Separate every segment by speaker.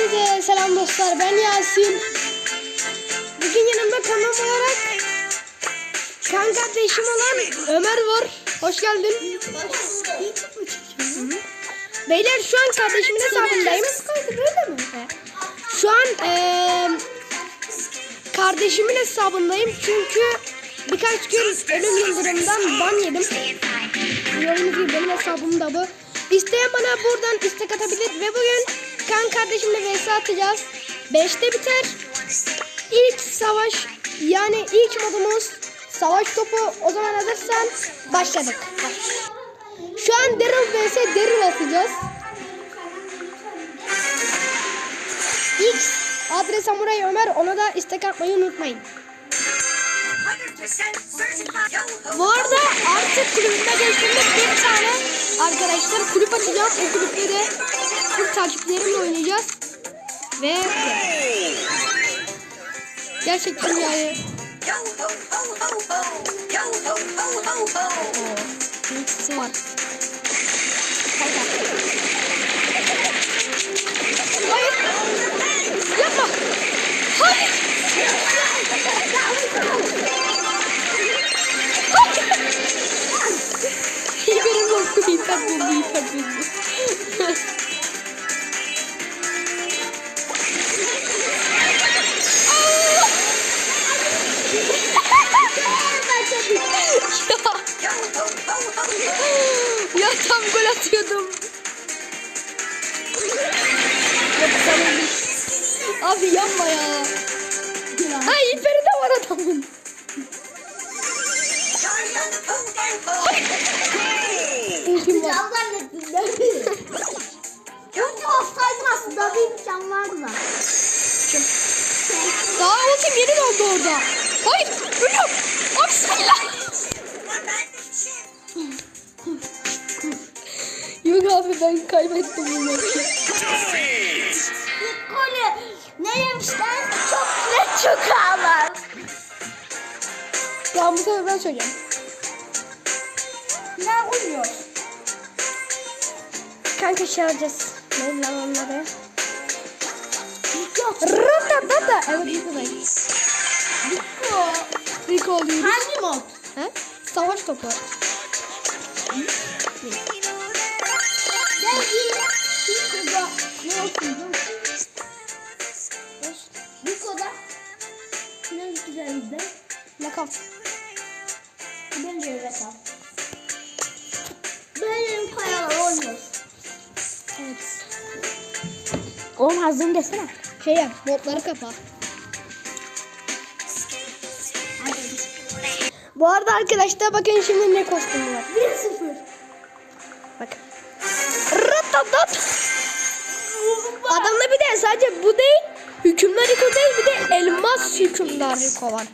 Speaker 1: Herkese selam dostlar. Ben Yasin. Bugün yanımda kanal olarak kan kardeşim olan Ömer var. Hoş geldin. Beyler şu an kardeşimin hesabındayım. Şu an eee kardeşimin hesabındayım çünkü birkaç gün ölüm yıldırımdan ban yedim. Gördüğünüz gibi benim hesabım da bu. İsteyen bana buradan istek atabilir ve bugün kan kardeşimle vs atacağız. 5'te biter. İlk savaş yani ilk modumuz savaş topu. O zaman hazırsan başladık. Şu an Daryl vs Daryl atacağız. X adres Samuray Ömer ona da istek atmayı unutmayın. Bu arada artık kulübüme geçtiğimde bir tane arkadaşlar kulüp açacağım. O kulüpte de full takipçilerimle oynayacağız. Ve gerçekten yani var. Buldu. ya, ya tam gol atıyordum. Abi yapma ya. Ha hiperi de var adamın. Ultim var.
Speaker 2: Can zannettim ben. Ulti olsaydın aslında bir imkan vardı da.
Speaker 1: Daha ultim yeni doldu orada. Hayır. Ölüyorum. Bismillah. Yok abi ben kaybettim bu maçı.
Speaker 2: Golü ne yemişler? Çok ne çok ağlar.
Speaker 1: Ya bu sefer ben söyleyeceğim.
Speaker 2: Ne oluyor?
Speaker 1: Kanka şey alacağız. Ne lan onları? Rata data. Evet Rico'dayız.
Speaker 2: Rico.
Speaker 1: Rico oluyoruz.
Speaker 2: Hangi mod?
Speaker 1: He? Savaş topu.
Speaker 2: Gel iyi. Rico'da ne okudun? Rico'da ne güzeldi?
Speaker 1: Lakap.
Speaker 2: Bence. Benim kayalar oynuyoruz.
Speaker 1: Evet.
Speaker 2: Oğlum hazırım desene.
Speaker 1: Şey yap. Botları kapa. Bu arada arkadaşlar bakın şimdi ne kostümü var.
Speaker 2: 1-0.
Speaker 1: Bakın. Ratatat. Adamda bir de sadece bu değil. Hükümdar Rico değil bir de elmas hükümdar Rico var.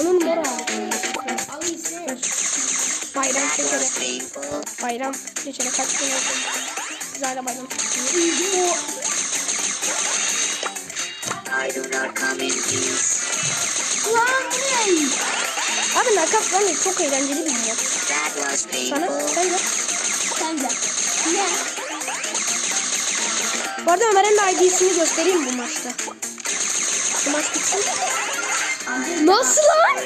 Speaker 1: Onun abi. Bayram geçere. Bayram geçere kaç gün oldu. Güzel bayram.
Speaker 2: Ne?
Speaker 1: Abi nakaf bence çok eğlenceli bir mod. Sana sen de.
Speaker 2: Sen de. Ne?
Speaker 1: Bu arada Ömer'in de ID'sini göstereyim bu maçta. Bu maç bitsin. Nasıl lan?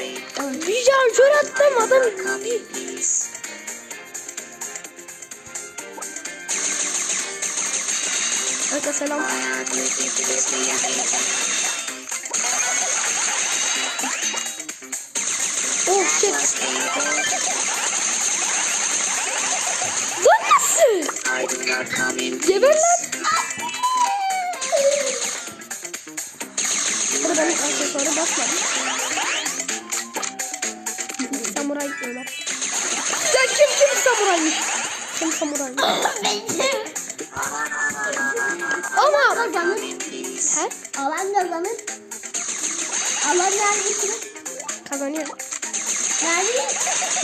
Speaker 1: Bir can kör attım adam. Kanka selam. Oh shit. Lan nasıl? Geber lan. Burada benim aksesuarı basmadım. Samuray diyorlar. Sen kim kim samuraymış? Kim samuray? Ama
Speaker 2: Kazanır.
Speaker 1: he?
Speaker 2: Alan kazanır. Alan neredesiniz?
Speaker 1: Kazanıyor.
Speaker 2: Nerede?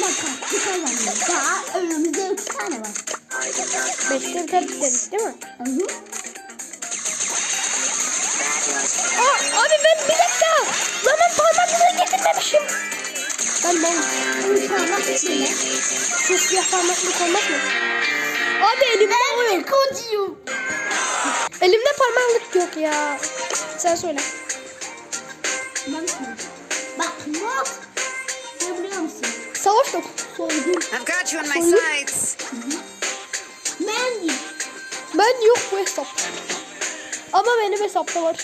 Speaker 2: Bakın bu kazanıyor. Daha önümüzde üç tane var.
Speaker 1: Beşte biter dedik değil mi?
Speaker 2: Hı hı.
Speaker 1: Aa, abi ben bir dakika. Lan ben parmaklığı getirmemişim. Ben ben
Speaker 2: Üç parmak içinde.
Speaker 1: şu siyah parmaklık olmaz mı? Abi elimde oyun.
Speaker 2: Kocuyum.
Speaker 1: Saçmalık yok ya. Sen söyle.
Speaker 2: Ben. Bak mod. Ne biliyor musun?
Speaker 1: Savaş yok.
Speaker 2: Soygun.
Speaker 3: I've got you in my sights.
Speaker 2: Mandy.
Speaker 1: Ben yok bu hesap. Ama benim hesapta var.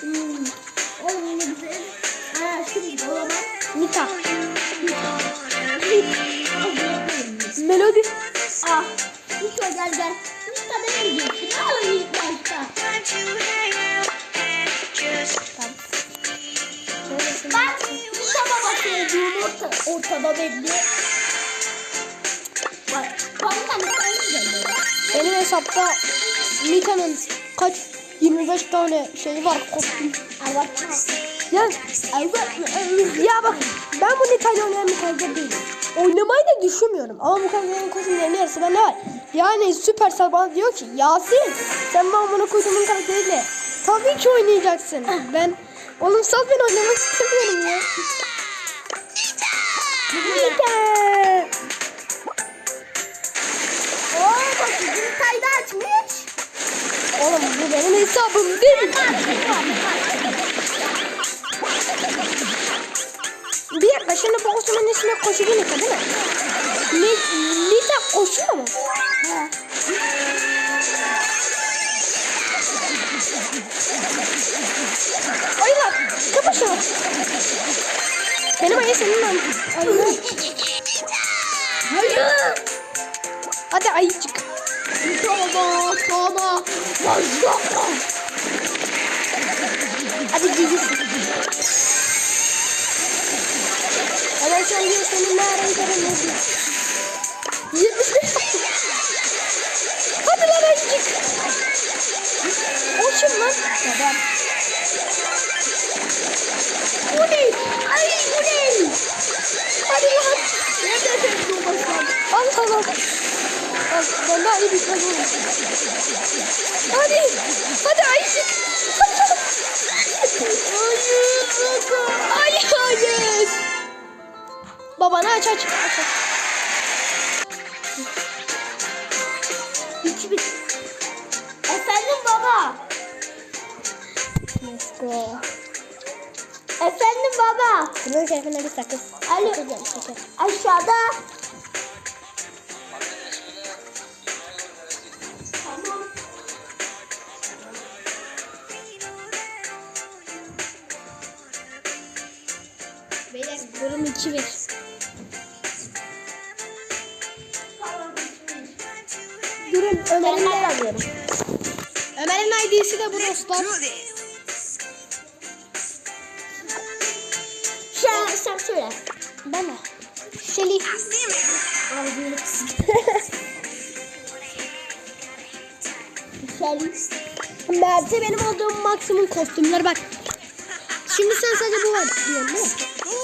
Speaker 2: Hmm. Oğlum ne güzel. Ha şimdi olamaz.
Speaker 1: Nita. Melodi.
Speaker 2: Ah. Nita gel gel. Nita ne diyeceksin? Al ilk başta. Ben sevdiğim orta, ortada belli. Bak.
Speaker 1: Benim hesapta Nita'nın kaç 25 tane şey var kostüm. Ya, ya bak ben bu Nita'yla oynayan bir karakter değilim. Oynamayı da düşünmüyorum. Ama bu karakterin kostümlerinin yarısı bende var. Yani Supercell bana diyor ki Yasin sen ben bunu koyduğumun karakteriyle tabii ki oynayacaksın. Ben oğlum sal ben oynamak istemiyorum ya. Nita.
Speaker 2: Oo bak bizim kaydı açmış.
Speaker 1: Oğlum bu benim hesabım değil. Dakika şimdi kostümün ismi koşucu Nita değil mi? Ni Nita koşuyor mu?
Speaker 2: Ha.
Speaker 1: Ayılar kapa şunu. Benim ayı senin ayı. Ayı.
Speaker 2: Hayır.
Speaker 1: Hadi ayıcık.
Speaker 2: Toma toma. Mazlaka.
Speaker 1: Hadi cicisin. Hemen sen diyor senin ne arayı göremiyorsun. 75 yaptım. Hadi lan ayıcık. O kim lan?
Speaker 2: Babam. Bu ne? Ay bu ne?
Speaker 1: Hadi lan.
Speaker 2: Nerede sen babasın?
Speaker 1: Al al al. İyi bir şey olur. Babana aç aç. aç, aç.
Speaker 2: Efendim baba.
Speaker 1: Let's go.
Speaker 2: Efendim baba.
Speaker 1: Bunun keyfine bir sakız.
Speaker 2: Alo. Aşağıda. Tamam.
Speaker 1: Beyler durum 2-1.
Speaker 2: Ben
Speaker 1: Ömer'in
Speaker 2: nerede
Speaker 1: de,
Speaker 2: alıyorum?
Speaker 1: Ömer'in ID'si de bu dostlar.
Speaker 2: Sen, sen söyle.
Speaker 1: Ben mi? Şeli.
Speaker 3: I see me.
Speaker 2: Sen.
Speaker 1: Mert'e benim olduğum maksimum kostümler bak. Şimdi sen sadece bu var diyorsun değil mi?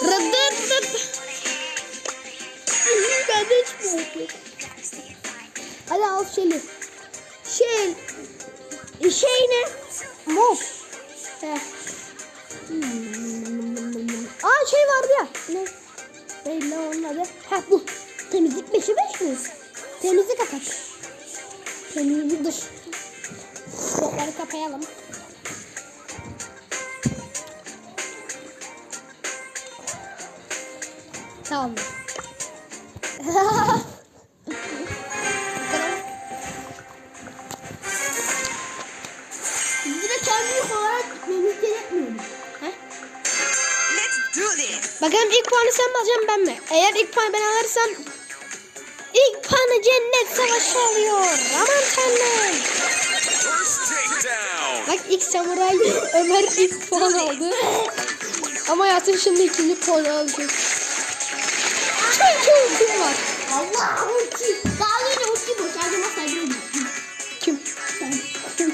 Speaker 1: Rıdıt rıdıt. Bende hiç mi yok? Hadi al Şeli. Şel. Şey ne? Mob. Heh. Aa şey vardı ya. Ne? Belli onun adı. Heh bu. Temizlik 5'i 5 mi? Temizlik atak. Temizlik dış. Botları kapayalım. Tamam. Bakalım ilk puanı sen mi alacaksın ben mi? Eğer ilk puanı ben alırsam ilk puanı cennet savaşı alıyor. Aman tanrım. Bak ilk samuray Ömer ilk puan aldı. Ama Yasin şimdi ikinci puan alacak. Çünkü ultim var.
Speaker 2: Allah ulti. Daha önce ulti sayılır
Speaker 1: Kim?
Speaker 2: Sen.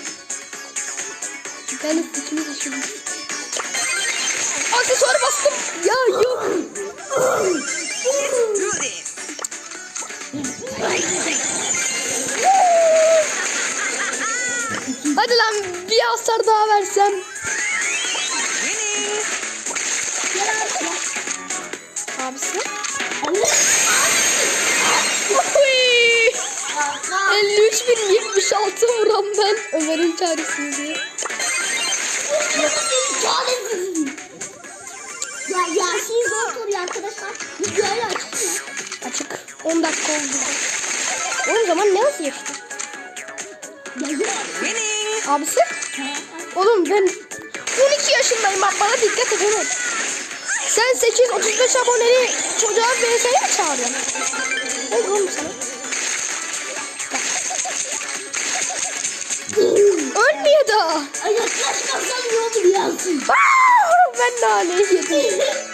Speaker 1: Ben ultimi düşürdüm. Aksesuar bastım. Ya yok. Hadi lan bir hasar daha versem. Abisi.
Speaker 2: Allah.
Speaker 1: Uy!
Speaker 2: Allah.
Speaker 1: 53 3076 vuran ben Ömer'in çaresini diye.
Speaker 2: Arkadaşlar. Videoyu açtı mı?
Speaker 1: Açık. 10 dakika oldu. O zaman ne nasıl.
Speaker 3: Winning.
Speaker 1: Abisi? Oğlum ben 12 yaşındayım bak bana dikkat Ömer. Sen 8 35 aboneli çocuğa VS'ye mi çağırıyorsun? Ne oldu oğlum sana? Ölmüyor da.
Speaker 2: Ay yaklaşmazsan ne olur Yasin?
Speaker 1: Aa, ben naneyi yedim.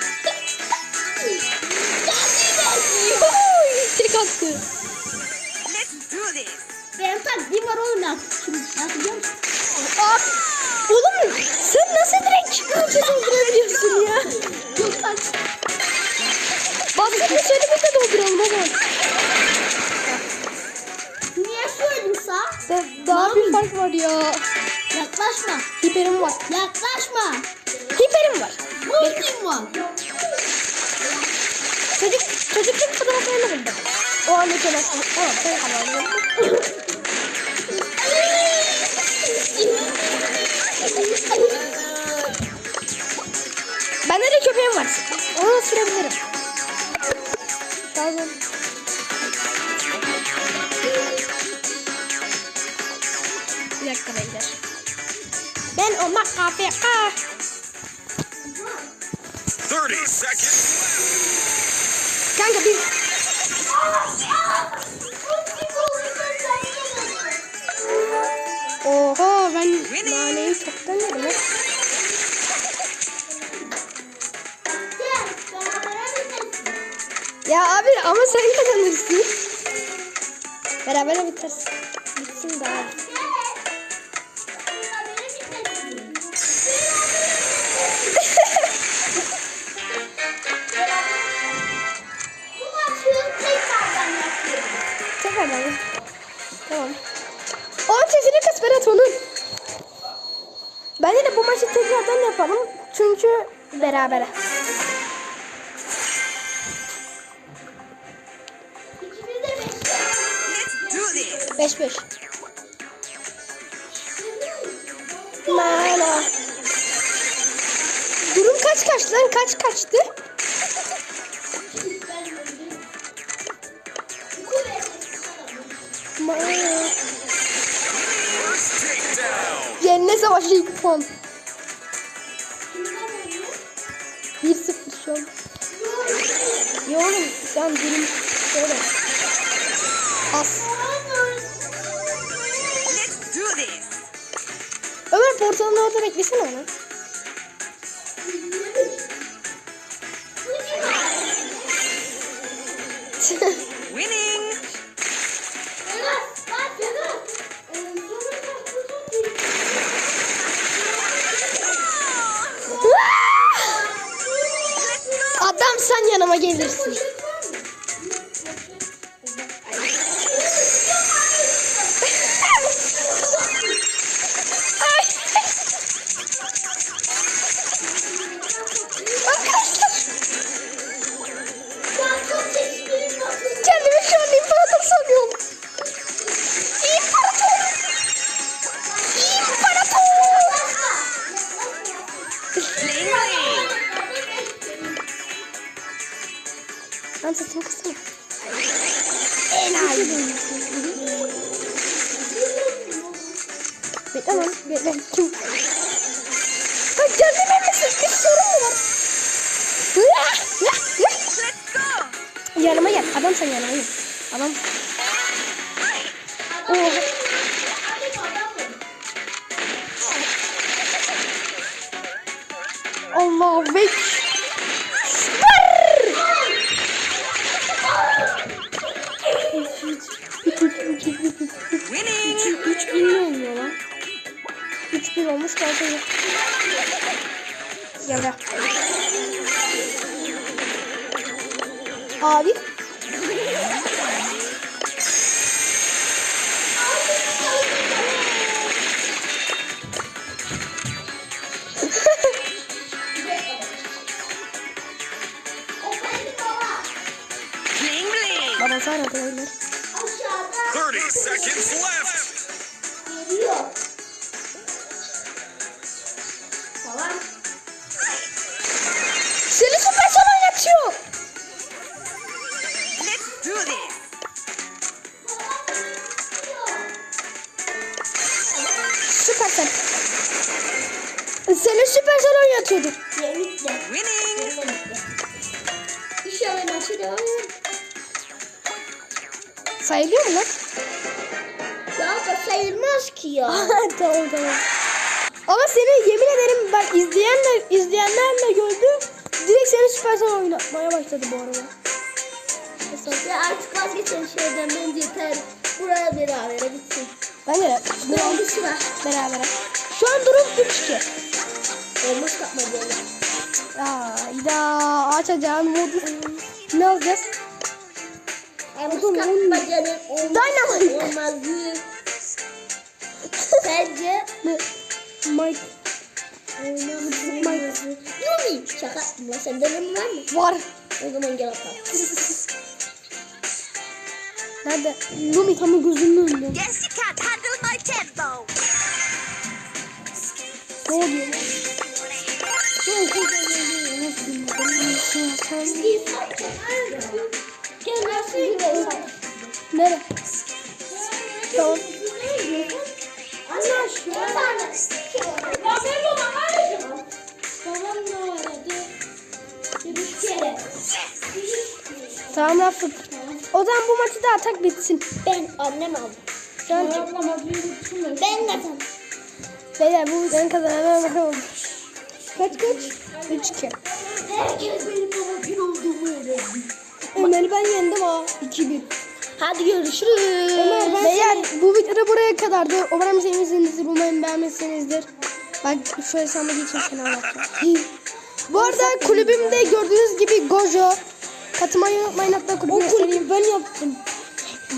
Speaker 1: O an ötelersin. Tamam ben kamerayı Bende de köpeğim var. Onu sürebilirim. Şarjım. Bir dakika beyler. Ben olmak AFK.
Speaker 4: 30 seconds
Speaker 1: Kanka bir naneyi çoktan ha. Ya abi ama sen kazanırsın. Beraber biteriz. Bitsin daha. Bence de bu maçı tekrardan yapalım. Çünkü berabere.
Speaker 3: This.
Speaker 1: 5-5. Mana. Durum kaç kaç lan? Kaç kaçtı? Mana. Savaşı ilk puan. 1-0 şu an. Oğlum şu an durum şöyle. As. Ömer portalın orada beklesene onu. Sen Bekle lan. Bekle. Kim? Ha kendime misin? Bir sorun mu var? Yanıma gel. Adam sen yanıma gel. Adam. Oh. Allah bek. 3 bin olmuş kaldı. Gel gel. Abi.
Speaker 3: Bling bling.
Speaker 1: Baba beyler.
Speaker 4: 30 seconds left.
Speaker 2: Yeminle.
Speaker 3: Winning.
Speaker 2: İnşallah maçı devam eder.
Speaker 1: Sayılıyor mu lan?
Speaker 2: Da sayılmaz ki ya.
Speaker 1: tamam tamam. Ama seni yemin ederim ben izleyenler izleyenlerle gördüm. Direkt seni süpersel oynatmaya başladı bu arada.
Speaker 2: ya artık vazgeçelim şeyden bence yeter. Buraya beraber bitsin.
Speaker 1: Ben de
Speaker 2: Bir olgusu var.
Speaker 1: beraber. Şu an durum 3-2.
Speaker 2: Elmas kapma böyle.
Speaker 1: Ayda açacağım modu. Ne alacağız?
Speaker 2: Elmas kapmacanın olmaz. Olmazı. Sence?
Speaker 1: Ne? Mike
Speaker 2: Olmazı. Yumi. Şaka yaptım lan. Sende ne var mı?
Speaker 1: var.
Speaker 2: O zaman gel atalım.
Speaker 1: Nerede? Lumi tam gözümün önünde.
Speaker 3: Guess you can't handle my tempo.
Speaker 1: Ne oluyor?
Speaker 2: Gel nasıl bir hesap?
Speaker 1: Nere? Tamam.
Speaker 2: Ben.
Speaker 1: Tamam Rafık. O zaman bu maçı da atak bitsin.
Speaker 2: Ben annem aldı.
Speaker 1: Şu an
Speaker 2: Ben kazandım.
Speaker 1: beyler bu videonun kazananı Kaç kaç? 3-2.
Speaker 2: Herkes benim baba bir olduğumu öğrendi.
Speaker 1: Ömer'i ben yendim ha. 2-1.
Speaker 2: Hadi görüşürüz.
Speaker 1: Ömer ben Beyler bu videoda buraya kadardı. Umarım sevmişsinizdir. Umarım beğenmişsinizdir. Bak şu hesabı geçin seni anlatacağım. bu arada kulübümde gördüğünüz gibi Gojo. Katılmayı unutmayın hatta kulübü göstereyim. ben yaptım.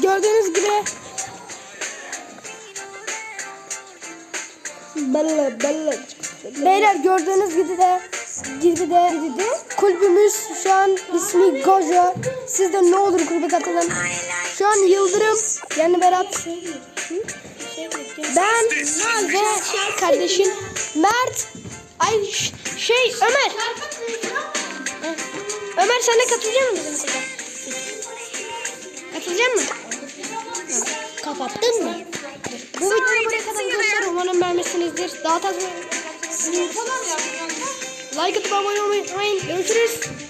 Speaker 1: Gördüğünüz gibi Bella bella. Beyler gördüğünüz gibi de gibi de, gibi de kulübümüz şu an ismi Gojo. Siz de ne olur kulübe katılın. Şu an Yıldırım yani Berat. Ben ve kardeşim Mert. Ay şey Ömer. Ömer sen de katılacak mısın? Katılacak mısın?
Speaker 2: Kapattın mı?
Speaker 1: Bu videoyu buraya kadar göster. Umarım beğenmişsinizdir. Daha fazla like atıp abone olmayı unutmayın. Görüşürüz.